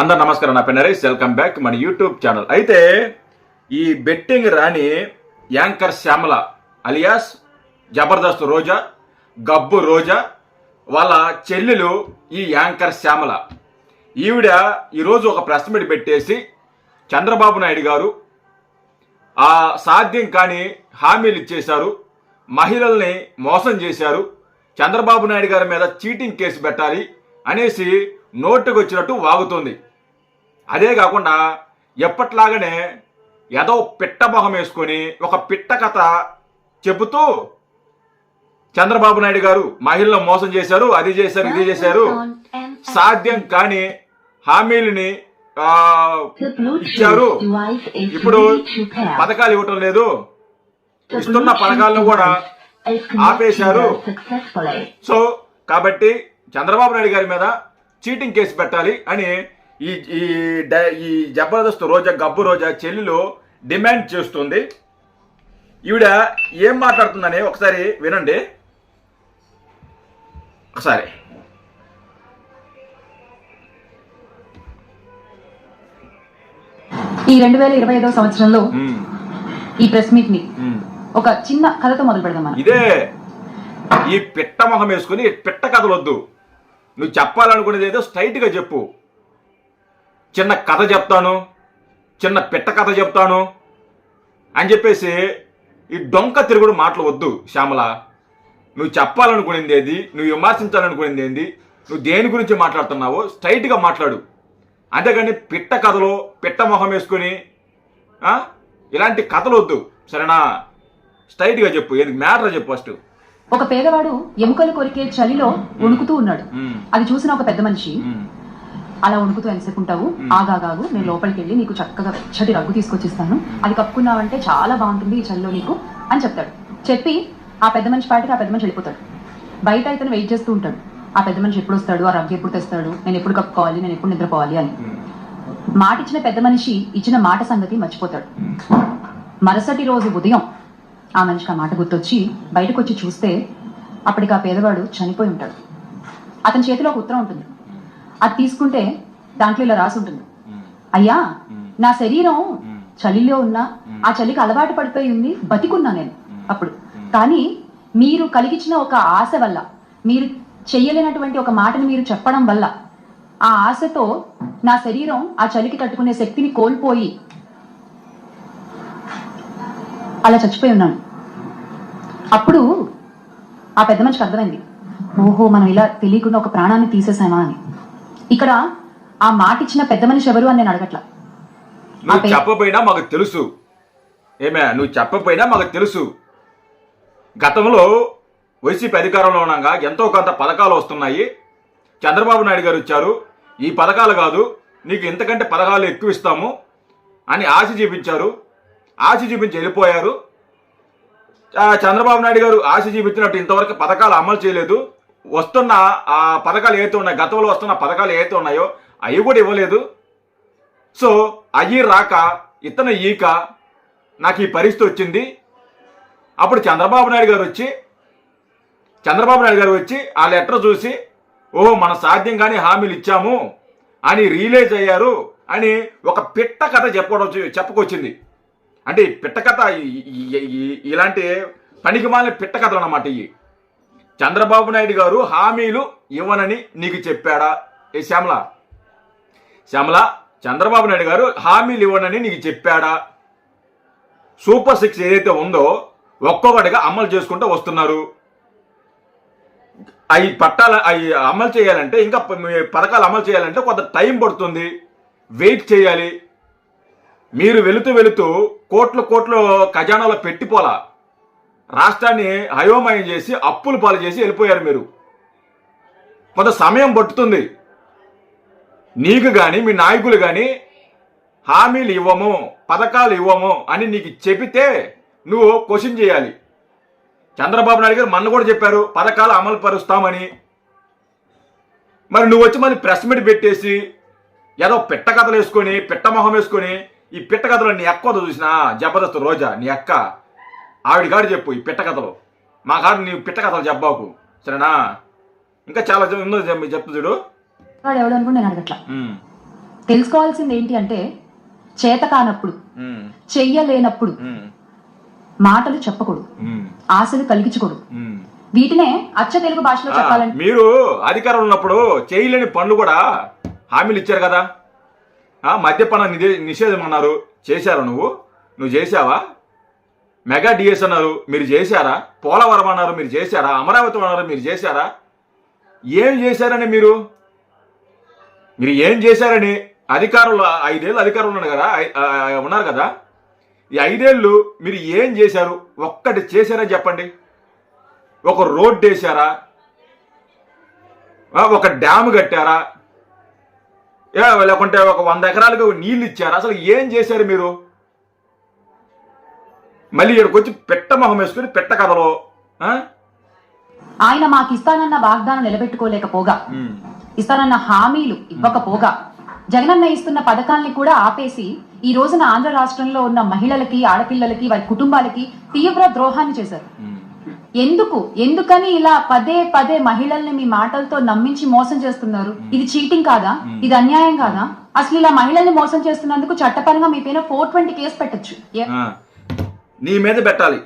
అందరు నమస్కారం నా పేరు నరేష్. వెల్కమ్ బ్యాక్ మన యూట్యూబ్ ఛానల్ అయితే ఈ బెట్టింగ్ రాణి యాంకర్ శ్యామల అలియాస్ జబర్దస్త్ రోజా గబ్బు రోజా వాళ్ళ చెల్లెలు ఈ యాంకర్ శ్యామల. ఈవిడ ఈరోజు ఒక ప్రెస్ మీట్ పెట్టేసి చంద్రబాబు నాయుడు గారు ఆ సాధ్యం కాని హామీలు ఇచ్చేశారు మహిళల్ని మోసం చేశారు చంద్రబాబు నాయుడు గారి మీద చీటింగ్ కేసు పెట్టాలి అనేసి నోటుకు వచ్చినట్టు వాగుతుంది. అదే కాకుండా ఎప్పట్లాగానే ఏదో పిట్ట మొహం వేసుకొని ఒక పిట్ట కథ చెబుతూ చంద్రబాబు నాయుడు గారు మహిళలను మోసం చేశారు అది చేశారు ఇది చేశారు. సాధ్యం కాని హామీలని ఇచ్చారు. ఇప్పుడు పథకాలు ఇవ్వటం లేదు. ఇస్తున్న పథకాలను కూడా ఆపేశారు. సో కాబట్టి చంద్రబాబు నాయుడు గారి మీద చీటింగ్ కేసు పెట్టాలి అని ఈ ఈ ఈ జబర్దస్త్ రోజా గబ్బు రోజా చెల్లెలు డిమాండ్ చేస్తుంది. ఈవిడ ఏం మాట్లాడుతుందని ఒకసారి వినండి. ఒకసారి. ఈ రెండు వేల ఇరవై ఐదవ సంవత్సరంలో ఈ ప్రెస్ మీట్ని. ఒక చిన్న కథతో మొదలు పెడదాం ఇదే. ఈ పిట్ట మొహం వేసుకుని పిట్ట కథలు వద్దు నువ్వు చెప్పాలనుకునేది ఏదో స్ట్రైట్గా చెప్పు. చిన్న కథ చెప్తాను చిన్న పిట్ట కథ చెప్తాను అని చెప్పేసి ఈ డొంక తిరుగుడు మాటలు వద్దు శ్యామల. నువ్వు చెప్పాలనుకునేది ఏది నువ్వు విమర్శించాలనుకునేది ఏంది నువ్వు దేని గురించి మాట్లాడుతున్నావో స్ట్రైట్గా మాట్లాడు. అంతేగాని పిట్ట కథలు పిట్ట మొహం వేసుకొని ఇలాంటి కథలు వద్దు. సరేనా? స్ట్రైట్గా చెప్పు. ఏది మ్యాటర్ చెప్పు ఫస్ట్. ఒక పేదవాడు ఎముకలు కొరికే చలిలో వణుకుతూ ఉన్నాడు. అది చూసిన ఒక పెద్ద మనిషి అలా వణుకుతూ ఎంతసేపు ఉంటావు? ఆగాగాగు నేను లోపలికి వెళ్ళి నీకు చక్కగా వెచ్చటి రగ్గు తీసుకొచ్చిస్తాను. అది కప్పుకున్నావంటే చాలా బాగుంటుంది ఈ చలిలో నీకు అని చెప్తాడు. చెప్పి ఆ పెద్ద మనిషి పాటికి ఆ పెద్ద మనిషి వెళ్ళిపోతాడు. బయట ఇతను వెయిట్ చేస్తూ ఉంటాడు. ఆ పెద్ద మనిషి ఎప్పుడు వస్తాడు ఆ రగ్గు ఎప్పుడు తెస్తాడు? నేను ఎప్పుడు కప్పుకోవాలి? నేను ఎప్పుడు నిద్రపోవాలి? అని. మాట ఇచ్చిన పెద్ద మనిషి ఇచ్చిన మాట సంగతి మర్చిపోతాడు. మరుసటి రోజు ఉదయం ఆ మనిషికి ఆ మాట గుర్తొచ్చి బయటకు వచ్చి చూస్తే అప్పటికి ఆ పేదవాడు చనిపోయి ఉంటాడు. అతని చేతిలో ఒక ఉత్తరం ఉంటుంది. అది తీసుకుంటే దాంట్లో ఇలా రాసి ఉంటుంది. అయ్యా నా శరీరం చలిలో ఉన్నా ఆ చలికి అలవాటు పడిపోయి ఉంది బతికున్నా నేను అప్పుడు. కానీ మీరు కలిగించిన ఒక ఆశ వల్ల మీరు చెయ్యలేనటువంటి ఒక మాటని మీరు చెప్పడం వల్ల ఆ ఆశతో నా శరీరం ఆ చలికి తట్టుకునే శక్తిని కోల్పోయి అలా చచ్చిపోయి ఉన్నాను. అప్పుడు ఆ పెద్ద మనిషికి అర్థమైంది. ఓహో మనం ఇలా తెలియకుండా ఒక ప్రాణాన్ని తీసేసామా అని. ఇక్కడ ఆ మాట ఇచ్చిన పెద్ద మనిషి ఎవరు అని నేను అడగట్లా. నువ్వు పే- చెప్పపోయినా మాకు తెలుసు. ఏమే నువ్వు చెప్పపోయినా మాకు తెలుసు. గతంలో వైసీపీ అధికారంలో ఉండగా ఎంతో కొంత పథకాలు వస్తున్నాయి. చంద్రబాబు నాయుడు గారు వచ్చారు ఈ పథకాలు కాదు నీకు ఇంతకంటే పథకాలు ఎక్కువ ఇస్తాము అని ఆశ చూపించారు. ఆశ చూపించి వెళ్ళిపోయారు. చంద్రబాబు నాయుడు గారు ఆశ చూపించినట్టు ఇంతవరకు పథకాలు అమలు చేయలేదు. వస్తున్న ఆ పథకాలు ఏవైతే ఉన్నాయి గతంలో వస్తున్న పథకాలు ఏవైతే ఉన్నాయో అవి కూడా ఇవ్వలేదు. సో అయ్యి రాక ఇతను ఈక నాకు ఈ పరిస్థితి వచ్చింది. అప్పుడు చంద్రబాబు నాయుడు గారు వచ్చి చంద్రబాబు నాయుడు గారు వచ్చి ఆ లెటర్ చూసి ఓ మన సాధ్యం కానీ హామీలు ఇచ్చాము అని రియలైజ్ అయ్యారు అని ఒక పిట్ట కథ చెప్పుకోవడం చెప్పుకొచ్చింది. అంటే ఈ ఇలాంటి పనికి పిట్టకథలు పిట్ట అన్నమాట ఇవి చంద్రబాబు నాయుడు గారు హామీలు ఇవ్వనని నీకు చెప్పాడా? ఏ శ్యామల? శ్యామల చంద్రబాబు నాయుడు గారు హామీలు ఇవ్వనని నీకు చెప్పాడా? సూపర్ సిక్స్ ఏదైతే ఉందో ఒక్కొక్కటిగా అమలు చేసుకుంటూ వస్తున్నారు. అవి పట్టాల అవి అమలు చేయాలంటే ఇంకా పథకాలు అమలు చేయాలంటే కొంత టైం పడుతుంది. వెయిట్ చేయాలి. మీరు వెళుతూ వెళుతూ కోట్లు కోట్లు ఖజానాలో పెట్టిపోలా. రాష్ట్రాన్ని హయోమయం చేసి అప్పులు పాలు చేసి వెళ్ళిపోయారు మీరు. కొంత సమయం పట్టుతుంది. నీకు కానీ మీ నాయకులు కానీ హామీలు ఇవ్వము పథకాలు ఇవ్వము అని నీకు చెబితే నువ్వు క్వశ్చన్ చేయాలి. చంద్రబాబు నాయుడు గారు మొన్న కూడా చెప్పారు పథకాలు అమలు పరుస్తామని. మరి నువ్వు వచ్చి మళ్ళీ ప్రెస్ మీట్ పెట్టేసి ఏదో పిట్ట కథలు వేసుకొని పిట్ట మొహం వేసుకొని ఈ పిట్ట కథలు నీ అక్క చూసినా? జబర్దస్త్ రోజా నీ అక్క. ఆవిడ కాడు చెప్పు ఈ పిట్ట కథలు. మా కాడు నీ పిట్ట కథలు చెప్పాకు సరేనా? ఇంకా చాలా ఉందో చెప్తు చూడు. వాడు ఎవడు అనుకుని నేను అడగట్లా. ఉమ్, తెలుసుకోవాల్సింది ఏంటి అంటే చేత కానప్పుడు చెయ్యలేనప్పుడు మాటలు చెప్పకూడదు. ఆశలు కలిగించకూడదు. వీటినే అచ్చ తెలుగు భాషలో చెప్పాలంటే మీరు అధికారంలో ఉన్నప్పుడు చేయలేని పనులు కూడా హామీలు ఇచ్చారు కదా? మద్యపాన నిదే- నిషేధం అన్నారు. చేశారా నువ్వు? నువ్వు చేశావా? మెగా డిఎస్ అన్నారు. మీరు చేశారా? పోలవరం అన్నారు. మీరు చేశారా? అమరావతి అన్నారు. మీరు చేశారా? ఏం చేశారని మీరు? మీరు ఏం చేశారని? అధికారులు ఐదేళ్ళు అధికారులు ఉన్నారు కదా? ఉన్నారు కదా? ఈ ఐదేళ్ళు మీరు ఏం చేశారు? ఒక్కటి చేశారని చెప్పండి. ఒక రోడ్ వేశారా? ఒక డ్యామ్ కట్టారా? లేకుంటే ఒక వంద ఎకరాలకు నీళ్ళు ఇచ్చారా. అసలు ఏం చేశారు మీరు? మళ్ళీ ఇక్కడికి వచ్చి పెట్ట మొహం వేసుకుని పెట్ట కథలో? ఆయన మాకు ఇస్తానన్న వాగ్దానం నిలబెట్టుకోలేకపోగా. ఇస్తానన్న హామీలు ఇవ్వకపోగా. జగనన్న ఇస్తున్న పథకాల్ని కూడా ఆపేసి ఈ రోజున ఆంధ్ర రాష్ట్రంలో ఉన్న మహిళలకి ఆడపిల్లలకి వారి కుటుంబాలకి తీవ్ర ద్రోహాన్ని చేశారు. ఎందుకు? ఎందుకని ఇలా పదే పదే మహిళల్ని మీ మాటలతో నమ్మించి మోసం చేస్తున్నారు? ఇది చీటింగ్ కాదా? ఇది అన్యాయం కాదా? అసలు ఇలా మహిళల్ని మోసం చేస్తున్నందుకు చట్టపరంగా మీ పైన ఫోర్ ట్వంటీ కేసు పెట్టచ్చు. నీ మీద పెట్టాలి.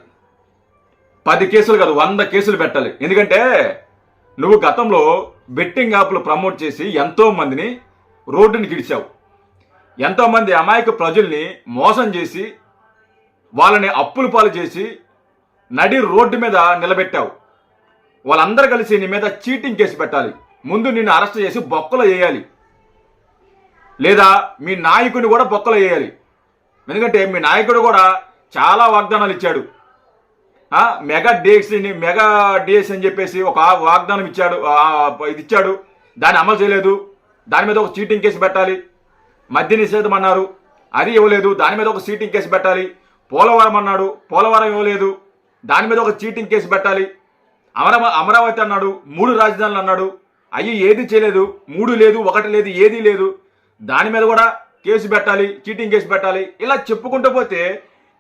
పది కేసులు కాదు వంద కేసులు పెట్టాలి. ఎందుకంటే నువ్వు గతంలో బెట్టింగ్ యాప్లు ప్రమోట్ చేసి ఎంతో మందిని రోడ్డుని గిడిచావు. ఎంతో మంది అమాయక ప్రజల్ని మోసం చేసి వాళ్ళని అప్పులు పాలు చేసి నడి రోడ్డు మీద నిలబెట్టావు. వాళ్ళందరూ కలిసి నీ మీద చీటింగ్ కేసు పెట్టాలి. ముందు నిన్ను అరెస్ట్ చేసి బొక్కలు వేయాలి. లేదా మీ నాయకుని కూడా బొక్కలు వేయాలి. ఎందుకంటే మీ నాయకుడు కూడా చాలా వాగ్దానాలు ఇచ్చాడు. మెగా డిఎక్స్ మెగా డిఎస్ అని చెప్పేసి ఒక వాగ్దానం ఇచ్చాడు ఇది ఇచ్చాడు. దాన్ని అమలు చేయలేదు. దాని మీద ఒక చీటింగ్ కేసు పెట్టాలి. మద్య నిషేధం అన్నారు. అది ఇవ్వలేదు. దాని మీద ఒక చీటింగ్ కేసు పెట్టాలి. పోలవరం అన్నాడు. పోలవరం ఇవ్వలేదు. దాని మీద ఒక చీటింగ్ కేసు పెట్టాలి. అమరావ అమరావతి అన్నాడు మూడు రాజధానులు అన్నాడు. అయ్యి ఏది చేయలేదు మూడు లేదు ఒకటి లేదు ఏది లేదు. దాని మీద కూడా కేసు పెట్టాలి చీటింగ్ కేసు పెట్టాలి. ఇలా చెప్పుకుంటూ పోతే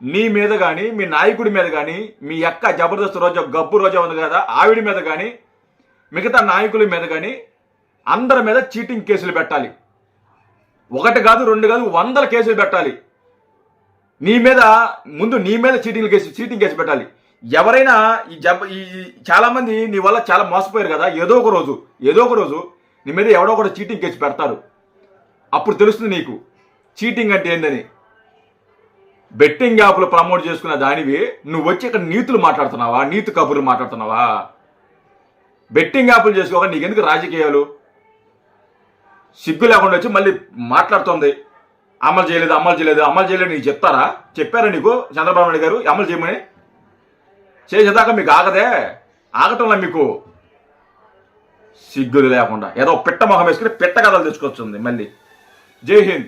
నీ మీద కానీ మీ నాయకుడి మీద కానీ మీ అక్క జబర్దస్త్ రోజా గబ్బు రోజా ఉంది కదా ఆవిడ మీద కానీ మిగతా నాయకుల మీద కానీ అందరి మీద చీటింగ్ కేసులు పెట్టాలి. ఒకటి కాదు రెండు కాదు వందల కేసులు పెట్టాలి. నీ మీద ముందు నీ మీద చీటింగ్ కేసు చీటింగ్ కేసు పెట్టాలి. ఎవరైనా ఈ జబ్బ ఈ చాలామంది నీ వల్ల చాలా మోసపోయారు కదా. ఏదో ఒక రోజు ఏదో ఒక రోజు నీ మీద ఎవడో ఒకటి చీటింగ్ కేసు పెడతారు. అప్పుడు తెలుస్తుంది నీకు చీటింగ్ అంటే ఏందని. బెట్టింగ్ యాప్లు ప్రమోట్ చేసుకున్న దానివి నువ్వు వచ్చి ఇక్కడ నీతులు మాట్లాడుతున్నావా? నీతి కబుర్లు మాట్లాడుతున్నావా? బెట్టింగ్ యాప్లు చేసుకోక నీకెందుకు రాజకీయాలు? సిగ్గు లేకుండా వచ్చి మళ్ళీ మాట్లాడుతోంది. అమలు చేయలేదు అమలు చేయలేదు అమలు చేయలేదు నీకు చెప్తారా? చెప్పారా నీకు చంద్రబాబు నాయుడు గారు? అమలు చేయమని చేసేదాకా మీకు ఆగదే? ఆగటంలా మీకు? సిగ్గులు లేకుండా. ఏదో పిట్ట మొహం వేసుకుని పిట్ట కథలు తెచ్చుకొచ్చింది మళ్ళీ. జై హింద్.